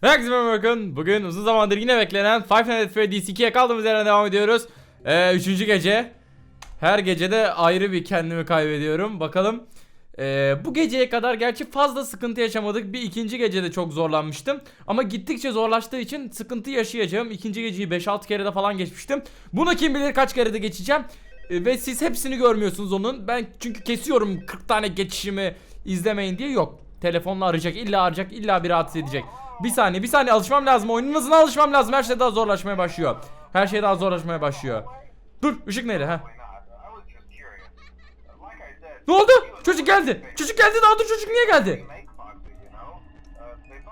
Herkese merhaba. Bugün uzun zamandır yine beklenen Five Nights at Freddy's 2'ye kaldığımız yerden devam ediyoruz. Ee, üçüncü gece. Her gecede ayrı bir kendimi kaybediyorum. Bakalım. Ee, bu geceye kadar gerçi fazla sıkıntı yaşamadık. Bir ikinci gecede çok zorlanmıştım. Ama gittikçe zorlaştığı için sıkıntı yaşayacağım. İkinci geceyi 5-6 kere de falan geçmiştim. Bunu kim bilir kaç kere de geçeceğim. Ee, ve siz hepsini görmüyorsunuz onun. Ben çünkü kesiyorum 40 tane geçişimi izlemeyin diye yok. Telefonla arayacak, illa arayacak, illa bir rahatsız edecek. Bir saniye, bir saniye alışmam lazım. Oyunun hızına alışmam lazım. Her şey daha zorlaşmaya başlıyor. Her şey daha zorlaşmaya başlıyor. Dur, ışık nerede ha? Ne oldu? Çocuk geldi. Çocuk geldi daha dur çocuk niye geldi?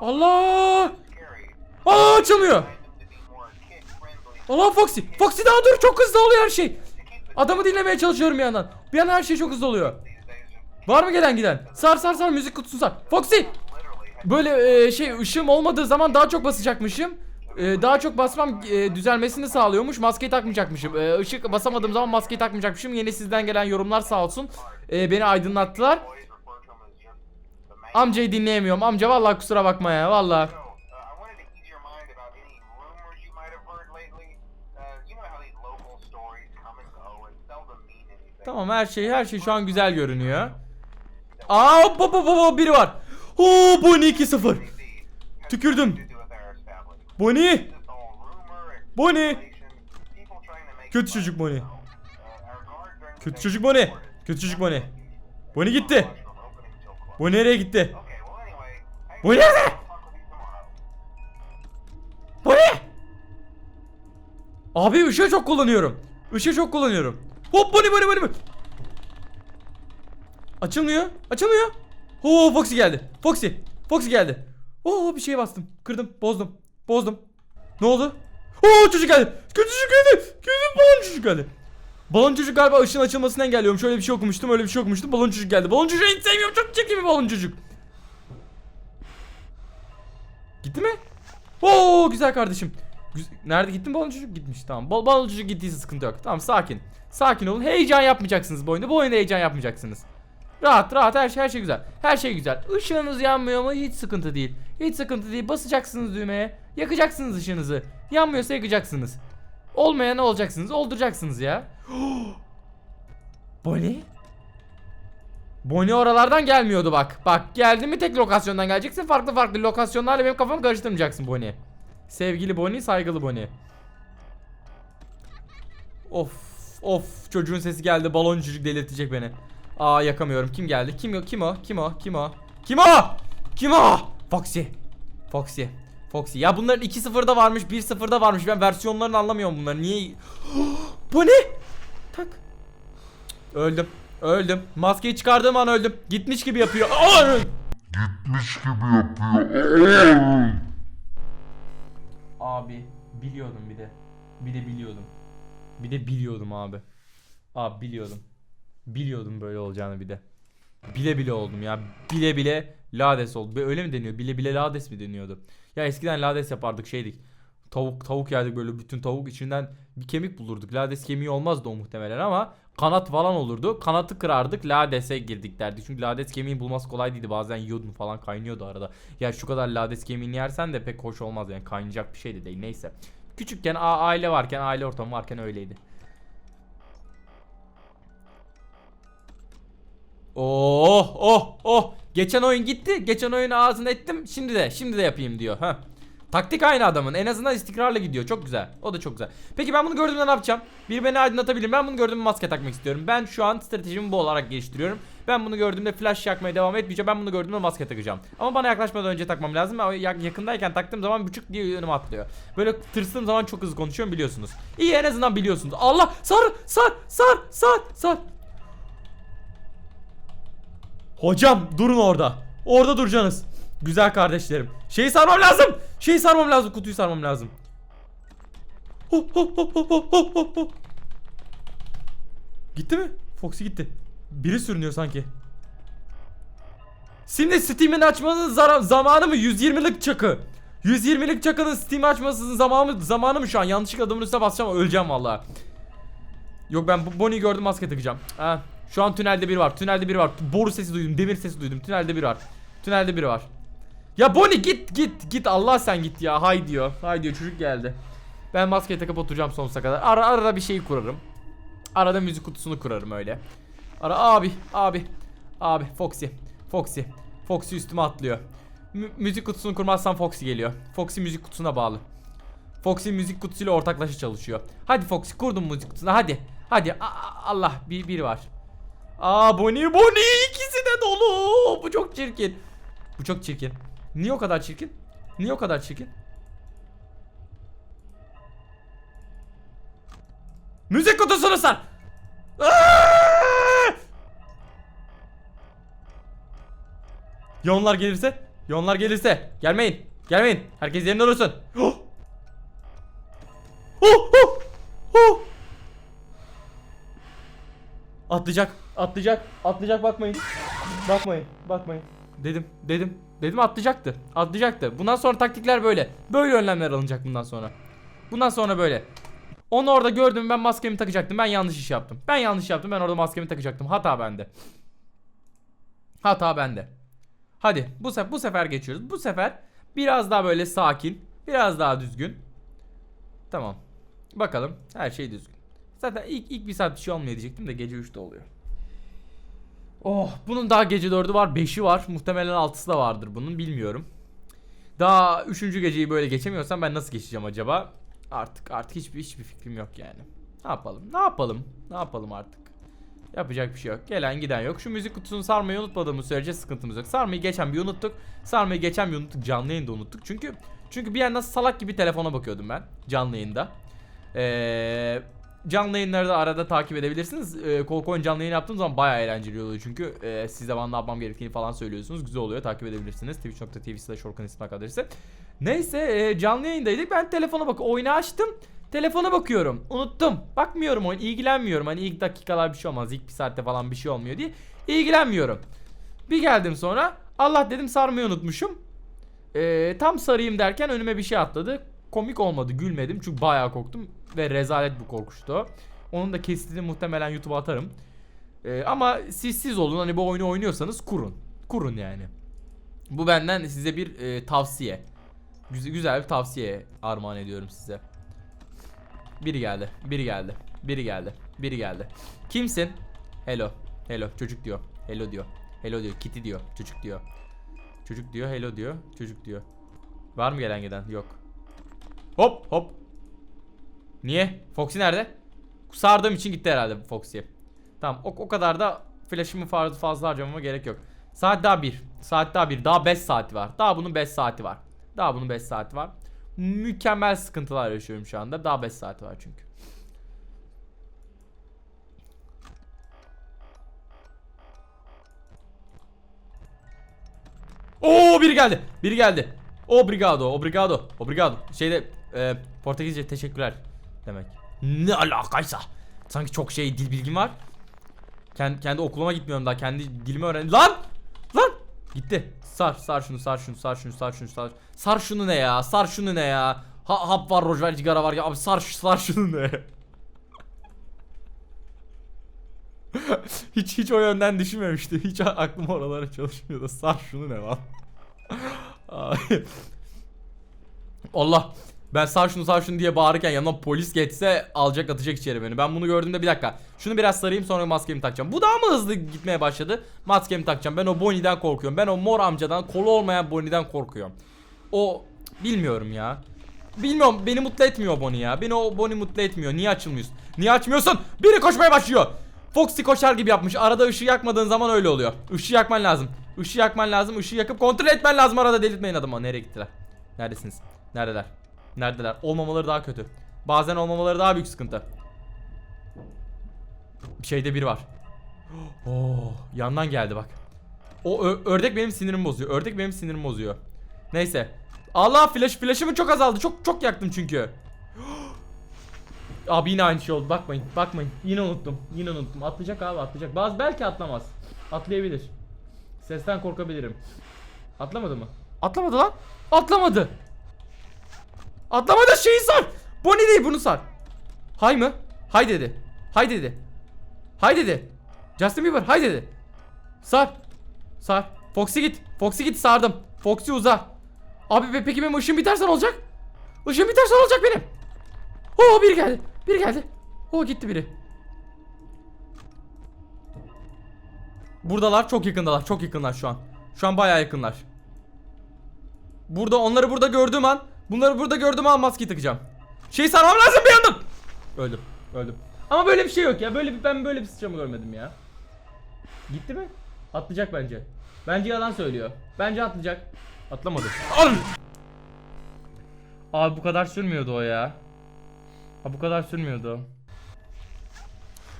Allah! Aa açılmıyor. Allah Foxy. Foxy daha dur çok hızlı oluyor her şey. Adamı dinlemeye çalışıyorum bir yandan. Bir yandan her şey çok hızlı oluyor. Var mı gelen giden? Sar sar sar müzik kutusu sar. Foxy! Böyle e, şey ışığım olmadığı zaman daha çok basacakmışım. E, daha çok basmam e, düzelmesini sağlıyormuş. Maskeyi takmayacakmışım. E, ışık basamadığım zaman maskeyi takmayacakmışım. Yeni sizden gelen yorumlar sağ olsun. E, beni aydınlattılar. Amcayı dinleyemiyorum. Amca vallahi kusura bakma ya. Vallahi. Tamam her şey her şey şu an güzel görünüyor. Aa hop hop hop hop biri var. Oo Bonnie 2-0. Tükürdüm. Bonnie. Bonnie. Kötü çocuk Bonnie. Kötü çocuk Bonnie. Kötü çocuk Bonnie. Bonnie gitti. Bonnie nereye gitti? Bonnie nerede? Bonnie. Abi ışığı çok kullanıyorum. Işığı çok kullanıyorum. Hop Bonnie Bonnie Bonnie. Açılmıyor. Açılmıyor. Oo Foxy geldi. Foxy. Foxy geldi. Oo bir şey bastım. Kırdım. Bozdum. Bozdum. Ne oldu? Oo çocuk geldi. Kötü çocuk geldi. Kötü balon çocuk geldi. Balon çocuk galiba ışığın açılmasını engelliyorum. Şöyle bir şey okumuştum. Öyle bir şey okumuştum. Balon çocuk geldi. Balon çocuğu hiç sevmiyorum. Çok çirkin bir balon çocuk. Gitti mi? Oo güzel kardeşim. Nerede gittin balon çocuk? Gitmiş tamam. Bal balon çocuk gittiyse sıkıntı yok. Tamam sakin. Sakin olun. Heyecan yapmayacaksınız bu oyunda. Bu oyunda heyecan yapmayacaksınız. Rahat rahat her şey her şey güzel. Her şey güzel. Işığınız yanmıyor mu? Hiç sıkıntı değil. Hiç sıkıntı değil. Basacaksınız düğmeye. Yakacaksınız ışığınızı. Yanmıyorsa yakacaksınız. Olmayan olacaksınız. Olduracaksınız ya. Bonnie? Bonnie oralardan gelmiyordu bak. Bak geldi mi tek lokasyondan geleceksin. Farklı farklı lokasyonlarla benim kafamı karıştırmayacaksın Bonnie. Sevgili Bonnie, saygılı Bonnie. Of of çocuğun sesi geldi. Balon çocuk delirtecek beni. Aa yakamıyorum. Kim geldi? Kim o? Kim o? Kim o? Kim o? Kim o? Kim o? Foxy. Foxy. Foxy. Ya bunların 2-0'da varmış, 1-0'da varmış. Ben versiyonlarını anlamıyorum bunları. Niye? Bu ne? Tak. Öldüm. Öldüm. Maskeyi çıkardığım an öldüm. Gitmiş gibi yapıyor. Aa! gitmiş gibi yapıyor. Abi biliyordum bir de. Bir de biliyordum. Bir de biliyordum abi. Abi biliyordum. Biliyordum böyle olacağını bir de. Bile bile oldum ya. Bile bile lades oldu. Öyle mi deniyor? Bile bile lades mi deniyordu? Ya eskiden lades yapardık şeydik. Tavuk tavuk yerdik böyle bütün tavuk içinden bir kemik bulurduk. Lades kemiği olmazdı o muhtemelen ama kanat falan olurdu. Kanatı kırardık ladese girdik derdik. Çünkü lades kemiği bulması kolay değildi. Bazen yiyordun falan kaynıyordu arada. Ya şu kadar lades kemiğini yersen de pek hoş olmaz yani kaynayacak bir şey de değil neyse. Küçükken aile varken aile ortamı varken öyleydi. Oh oh oh. Geçen oyun gitti. Geçen oyunu ağzına ettim. Şimdi de şimdi de yapayım diyor. Ha. Taktik aynı adamın. En azından istikrarla gidiyor. Çok güzel. O da çok güzel. Peki ben bunu gördüğümde ne yapacağım? Bir beni aydınlatabilir. Ben bunu gördüğümde maske takmak istiyorum. Ben şu an stratejimi bu olarak geliştiriyorum. Ben bunu gördüğümde flash yakmaya devam etmeyeceğim. Ben bunu gördüğümde maske takacağım. Ama bana yaklaşmadan önce takmam lazım. Yakındayken taktığım zaman buçuk diye önüme atlıyor. Böyle tırstığım zaman çok hızlı konuşuyorum biliyorsunuz. İyi en azından biliyorsunuz. Allah sar sar sar sar sar. Hocam durun orada. Orada duracaksınız. Güzel kardeşlerim. Şeyi sarmam lazım. Şeyi sarmam lazım. Kutuyu sarmam lazım. Ho, ho, ho, ho, ho, ho, ho, ho. Gitti mi? Foxy gitti. Biri sürünüyor sanki. Şimdi Steam'in açmanın zamanı mı? 120'lik çakı. 120'lik çakının Steam açmasının zamanı zamanı mı şu an? Yanlışlıkla adamın üstüne basacağım öleceğim vallahi. Yok ben Bonnie'yi gördüm maske takacağım. Ha, şu an tünelde biri var. Tünelde biri var. Boru sesi duydum. Demir sesi duydum. Tünelde biri var. Tünelde biri var. Ya Bonnie git git git Allah sen git ya. Hay diyor. Hay diyor çocuk geldi. Ben maskeyi takıp oturacağım sonsuza kadar. Ara arada bir şey kurarım. Arada müzik kutusunu kurarım öyle. Ara abi abi abi Foxy Foxy Foxy üstüme atlıyor. Mü- müzik kutusunu kurmazsam Foxy geliyor. Foxy müzik kutusuna bağlı. Foxy müzik kutusuyla ortaklaşa çalışıyor. Hadi Foxy kurdum müzik kutusuna hadi. Hadi A- Allah bir biri var. Aa Bonnie Bonnie ikisi de dolu. Bu çok çirkin. Bu çok çirkin. Niye o kadar çirkin? Niye o kadar çirkin? Müzik kutusunu sar. Aa! Yonlar gelirse, yonlar gelirse gelmeyin. Gelmeyin. Herkes yerinde olursun. Oh! Oh, Atlayacak, atlayacak, atlayacak bakmayın. Bakmayın, bakmayın. Dedim, dedim, dedim atlayacaktı. Atlayacaktı. Bundan sonra taktikler böyle. Böyle önlemler alınacak bundan sonra. Bundan sonra böyle. Onu orada gördüm ben maskemi takacaktım. Ben yanlış iş yaptım. Ben yanlış yaptım. Ben orada maskemi takacaktım. Hata bende. Hata bende. Hadi bu sefer bu sefer geçiyoruz. Bu sefer biraz daha böyle sakin, biraz daha düzgün. Tamam. Bakalım her şey düzgün. Zaten ilk ilk bir saat bir şey olmuyor diyecektim de gece 3'te oluyor. Oh, bunun daha gece 4'ü var, 5'i var. Muhtemelen 6'sı da vardır bunun, bilmiyorum. Daha 3. geceyi böyle geçemiyorsam ben nasıl geçeceğim acaba? Artık artık hiçbir hiçbir fikrim yok yani. Ne yapalım? Ne yapalım? Ne yapalım artık? Yapacak bir şey yok. Gelen giden yok. Şu müzik kutusunu sarmayı unutmadığımız sürece sıkıntımız yok. Sarmayı geçen bir unuttuk. Sarmayı geçen bir unuttuk. Canlı yayında unuttuk. Çünkü çünkü bir yandan salak gibi telefona bakıyordum ben canlı yayında. Ee, canlı yayınları da arada takip edebilirsiniz. Ee, kol coin canlı yayın yaptığım zaman bayağı eğlenceli oluyor çünkü e, siz de bana ne yapmam gerektiğini falan söylüyorsunuz. Güzel oluyor. Takip edebilirsiniz. Twitch.tv slash Orkun İsmak adresi. Neyse e, canlı yayındaydık. Ben telefona bak oyunu açtım. Telefona bakıyorum. Unuttum. Bakmıyorum oyun. ilgilenmiyorum. Hani ilk dakikalar bir şey olmaz. İlk bir saatte falan bir şey olmuyor diye. ilgilenmiyorum. Bir geldim sonra. Allah dedim sarmayı unutmuşum. Ee, tam sarayım derken önüme bir şey atladı. Komik olmadı. Gülmedim. Çünkü bayağı korktum. Ve rezalet bir korkuştu. Onun da kesitini muhtemelen YouTube'a atarım. Ee, ama siz siz olun. Hani bu oyunu oynuyorsanız kurun. Kurun yani. Bu benden size bir e, tavsiye. Güzel, güzel bir tavsiye armağan ediyorum size. Biri geldi. Biri geldi. Biri geldi. Biri geldi. Kimsin? Hello. Hello. Çocuk diyor. Hello diyor. Hello diyor. Kitty diyor. Çocuk diyor. Çocuk diyor. Hello diyor. Çocuk diyor. Var mı gelen giden? Yok. Hop hop. Niye? Foxy nerede? Sardığım için gitti herhalde Foxy. Tamam o, o kadar da flash'ımı fazla harcamama gerek yok. Saat daha 1. Saat daha 1. Daha 5 saati var. Daha bunun 5 saati var. Daha bunun 5 saati var. Mükemmel sıkıntılar yaşıyorum şu anda. Daha 5 saati var çünkü. Oo biri geldi. Biri geldi. Obrigado, obrigado, obrigado. Şeyde e, Portekizce teşekkürler demek. Ne alakaysa. Sanki çok şey dil bilgim var. Kendi, kendi okuluma gitmiyorum daha. Kendi dilimi öğren. Lan! Lan! Gitti. Sar, sar şunu, sar şunu, sar şunu, sar şunu, sar. Sar şunu ne ya? Sar şunu ne ya? Ha, hap var, rojvel cigara var ya. Abi sar, sar şunu ne? hiç hiç o yönden düşünmemiştim. Hiç aklım oralara çalışmıyordu. Sar şunu ne lan? Allah. Ben sar şunu sar şunu diye bağırırken yanımdan polis geçse alacak atacak içeri beni. Ben bunu gördüğümde bir dakika. Şunu biraz sarayım sonra maskemi takacağım. Bu daha mı hızlı gitmeye başladı? Maskemi takacağım. Ben o Bonnie'den korkuyorum. Ben o mor amcadan kolu olmayan Bonnie'den korkuyorum. O bilmiyorum ya. Bilmiyorum beni mutlu etmiyor Bonnie ya. Beni o Bonnie mutlu etmiyor. Niye açılmıyorsun? Niye açmıyorsun? Biri koşmaya başlıyor. Foxy koşar gibi yapmış. Arada ışığı yakmadığın zaman öyle oluyor. Işığı yakman lazım. Işığı yakman lazım. Işığı yakıp kontrol etmen lazım. Arada delirtmeyin adamı. Nereye gittiler? Neredesiniz? Neredeler? Neredeler? Olmamaları daha kötü. Bazen olmamaları daha büyük sıkıntı. Şeyde bir var. Oh, yandan geldi bak. O ördek benim sinirimi bozuyor. Ördek benim sinirimi bozuyor. Neyse. Allah flash flash'ımı çok azaldı. Çok çok yaktım çünkü. Abi yine aynı şey oldu. Bakmayın. Bakmayın. Yine unuttum. Yine unuttum. Atlayacak abi atlayacak. Bazı belki atlamaz. Atlayabilir. Sesten korkabilirim. Atlamadı mı? Atlamadı lan. Atlamadı. Atlamadı şeyi sar. Bonnie değil bunu sar. Hay mı? Hay dedi. Hay dedi. Hay dedi. Justin Bieber hay dedi. Sar. Sar. Foxy git. Foxy git sardım. Foxy uza. Abi pe- peki benim ışığım biterse ne olacak? Işığım biterse ne olacak benim? Oo biri geldi. Biri geldi. Oo gitti biri. Buradalar çok yakındalar çok yakınlar şu an. Şu an bayağı yakınlar. Burada onları burada gördüğüm an bunları burada gördüğüm an maskeyi takacağım. Şey sarmam lazım bir yandan. Öldüm. Öldüm. Ama böyle bir şey yok ya. Böyle bir ben böyle bir sıçramı görmedim ya. Gitti mi? Atlayacak bence. Bence yalan söylüyor. Bence atlayacak. Atlamadı. Al! Abi bu kadar sürmüyordu o ya. Ha bu kadar sürmüyordu.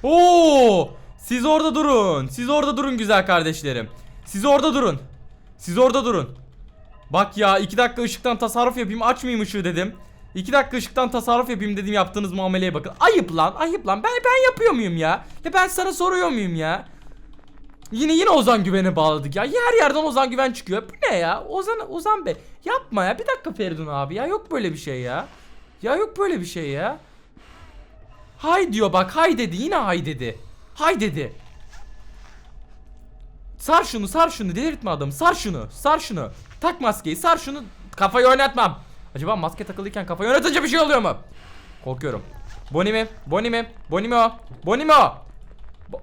Oo! Siz orada durun. Siz orada durun güzel kardeşlerim. Siz orada durun. Siz orada durun. Bak ya 2 dakika ışıktan tasarruf yapayım açmayayım ışığı dedim. 2 dakika ışıktan tasarruf yapayım dedim yaptığınız muameleye bakın. Ayıp lan ayıp lan ben ben yapıyor muyum ya? Ya ben sana soruyor muyum ya? Yine yine Ozan Güven'e bağladık ya. Her yerden Ozan Güven çıkıyor. Bu ne ya? Ozan Ozan Bey. Yapma ya. Bir dakika Feridun abi ya. Yok böyle bir şey ya. Ya yok böyle bir şey ya. Hay diyor bak hay dedi. Yine hay dedi. Hay dedi. Sar şunu sar şunu delirtme adamı sar şunu sar şunu Tak maskeyi sar şunu Kafayı oynatmam Acaba maske takılıyken kafayı oynatınca bir şey oluyor mu? Korkuyorum Bonnie mi? Bonnie mi? Bonnie mi o? Bonnie mi o?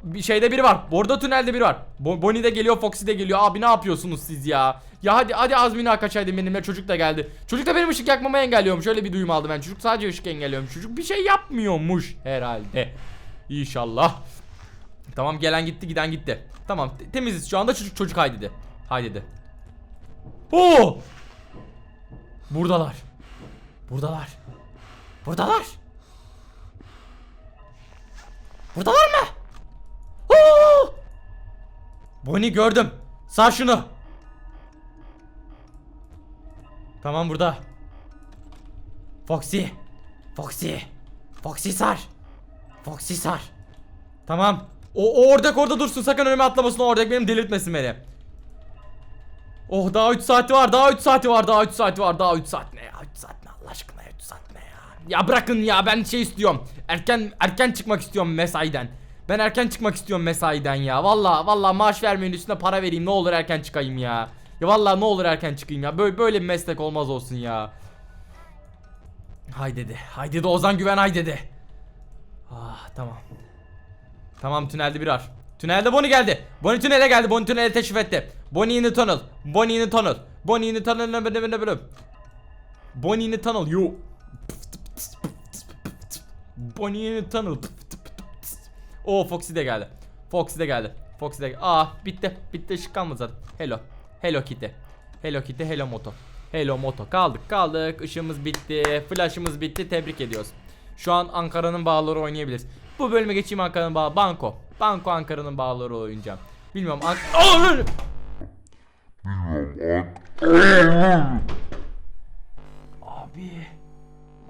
Bir şeyde biri var. Bordo tünelde biri var. Bo Bonnie de geliyor, Foxy de geliyor. Abi ne yapıyorsunuz siz ya? Ya hadi hadi Azmina kaçaydın benimle. Çocuk da geldi. Çocuk da benim ışık yakmamı engelliyormuş. Öyle bir duyum aldım ben. Çocuk sadece ışık engelliyormuş. Çocuk bir şey yapmıyormuş herhalde. İnşallah. Tamam gelen gitti, giden gitti. Tamam te- temiziz. Şu anda çocuk çocuk hay dedi. Oo! Buradalar. Buradalar. Buradalar. Buradalar mı? Oo! Bonnie gördüm. Sar şunu. Tamam burada. Foxy. Foxy. Foxy sar. Foxy sar. Tamam. O, o ördek orada dursun. Sakın önüme atlamasın. O ördek benim delirtmesin beni. Oh daha 3 saati var. Daha 3 saati var. Daha 3 saati var. Daha 3 saat ne ya? 3 saat ne Allah aşkına 3 saat ne ya? Ya bırakın ya ben şey istiyorum. Erken erken çıkmak istiyorum mesaiden. Ben erken çıkmak istiyorum mesaiden ya. Valla valla maaş vermeyin üstüne para vereyim. Ne olur erken çıkayım ya. Ya valla ne olur erken çıkayım ya. Böyle böyle bir meslek olmaz olsun ya. Hay dedi. Hay dedi Ozan Güven hay dedi. Ah tamam. Tamam tünelde bir var. Tünelde Bonnie geldi. Bonnie tünele geldi. Bonnie tünele teşrif etti. Bonnie in the tunnel. Bonnie in the tunnel. Bonnie in the tunnel. Ne ne ne ne Bonnie in the tunnel. Yo. Bonnie in the tunnel. O Foxy de geldi. Foxy de geldi. Foxy de geldi. Aa bitti. Bitti ışık kalmadı zaten. Hello. Hello Kitty. Hello Kitty. Hello Moto. Hello Moto. Kaldık kaldık. Işığımız bitti. Flash'ımız bitti. Tebrik ediyoruz. Şu an Ankara'nın bağları oynayabiliriz. Bu bölüme geçeyim Ankara'nın bağ Banko. Banko Ankara'nın bağları oynayacağım. Bilmiyorum. Ank! Bilmiyorum. Abi.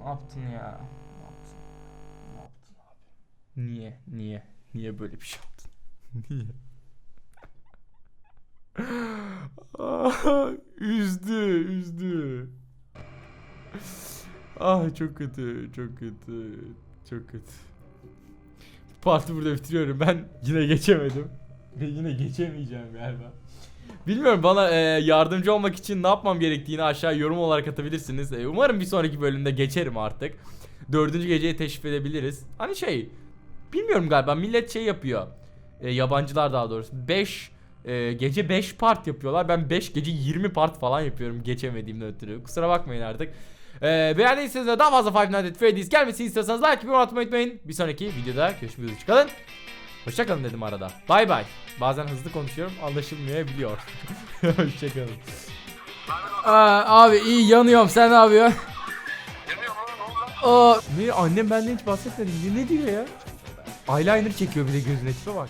Ne yaptın ya? Ne yaptın? Ne yaptın abi? Niye? Niye? Niye böyle bir şey yaptın? Niye? Ah, üzdü, üzdü. Ah çok kötü, çok kötü, çok kötü. Parti burada bitiriyorum. Ben yine geçemedim. Ve yine geçemeyeceğim galiba. Bilmiyorum bana e, yardımcı olmak için ne yapmam gerektiğini aşağı yorum olarak atabilirsiniz. E, umarım bir sonraki bölümde geçerim artık. Dördüncü geceyi teşrif edebiliriz. Hani şey bilmiyorum galiba millet şey yapıyor. E, yabancılar daha doğrusu. 5 gece 5 part yapıyorlar. Ben 5 gece 20 part falan yapıyorum geçemediğimden ötürü. Kusura bakmayın artık. E, beğendiyseniz de daha fazla Five Nights at Freddy's gelmesini istiyorsanız like yapmayı unutmayın. unutmayın. Bir sonraki videoda görüşmek üzere. Çıkalın. Hoşçakalın dedim arada. Bay bay. Bazen hızlı konuşuyorum anlaşılmayabiliyor. Hoşçakalın. Aa, abi iyi yanıyorum sen ne yapıyorsun? Aa, ne annem benden hiç bahsetmedi. Ne diyor ya? Eyeliner çekiyor bir de gözüne tipe bak.